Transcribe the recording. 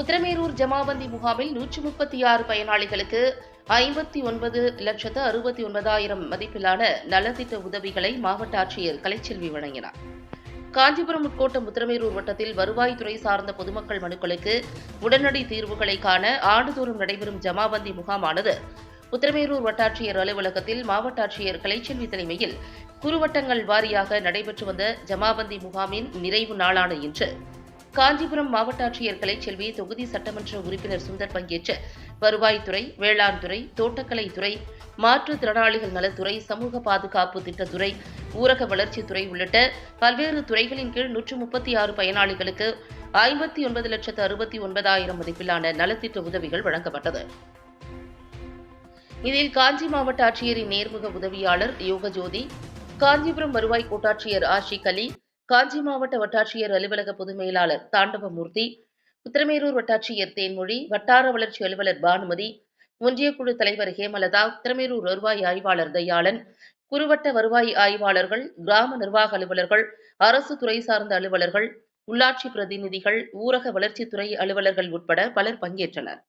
உத்திரமேரூர் ஜமாபந்தி முகாமில் நூற்றி முப்பத்தி ஆறு பயனாளிகளுக்கு ஐம்பத்தி ஒன்பது லட்சத்து அறுபத்தி ஒன்பதாயிரம் மதிப்பிலான நலத்திட்ட உதவிகளை மாவட்ட ஆட்சியர் கலைச்செல்வி வழங்கினார். காஞ்சிபுரம் உட்கோட்டம் உத்திரமேரூர் வட்டத்தில் வருவாய்த்துறை சார்ந்த பொதுமக்கள் மனுக்களுக்கு உடனடி தீர்வுகளை காண ஆண்டுதோறும் நடைபெறும் ஜமாபந்தி முகாமானது உத்திரமேரூர் வட்டாட்சியர் அலுவலகத்தில் மாவட்ட ஆட்சியர் கலைச்செல்வி தலைமையில் குறுவட்டங்கள் வாரியாக நடைபெற்று வந்த ஜமாபந்தி முகாமின் நிறைவு நாளான இன்று. காஞ்சிபுரம் மாவட்ட ஆட்சியர் கலைச்செல்வி தொகுதி சட்டமன்ற உறுப்பினர் சுந்தர் பங்கேற்று வருவாய்த்துறை வேளாண் துறை தோட்டக்கலைத்துறை மாற்றுத்திறனாளிகள் நலத்துறை சமூக பாதுகாப்பு திட்டத்துறை ஊரக வளர்ச்சித்துறை உள்ளிட்ட பல்வேறு துறைகளின் கீழ் நூற்று முப்பத்தி ஆறு பயனாளிகளுக்கு ஐம்பத்தி ஒன்பது லட்சத்து அறுபத்தி ஒன்பதாயிரம் மதிப்பிலான நலத்திட்ட உதவிகள் வழங்கப்பட்டது. இதில் காஞ்சி மாவட்ட ஆட்சியரின் நேர்முக உதவியாளர் யோகஜோதி காஞ்சிபுரம் வருவாய் கோட்டாட்சியர் ஆஷிக் அலி காஞ்சி மாவட்ட வட்டாட்சியர் அலுவலக பொது மேலாளர் தாண்டவமூர்த்தி உத்திரமேரூர் வட்டாட்சியர் தேன்மொழி வட்டார வளர்ச்சி அலுவலர் பானுமதி ஒன்றியக்குழு தலைவர் ஹேமலதா உத்திரமேரூர் வருவாய் ஆய்வாளர் தயாளன் குறுவட்ட வருவாய் ஆய்வாளர்கள் கிராம நிர்வாக அலுவலர்கள் அரசு துறை சார்ந்த அலுவலர்கள் உள்ளாட்சி பிரதிநிதிகள் ஊரக வளர்ச்சித்துறை அலுவலர்கள் உட்பட பலர் பங்கேற்றனர்.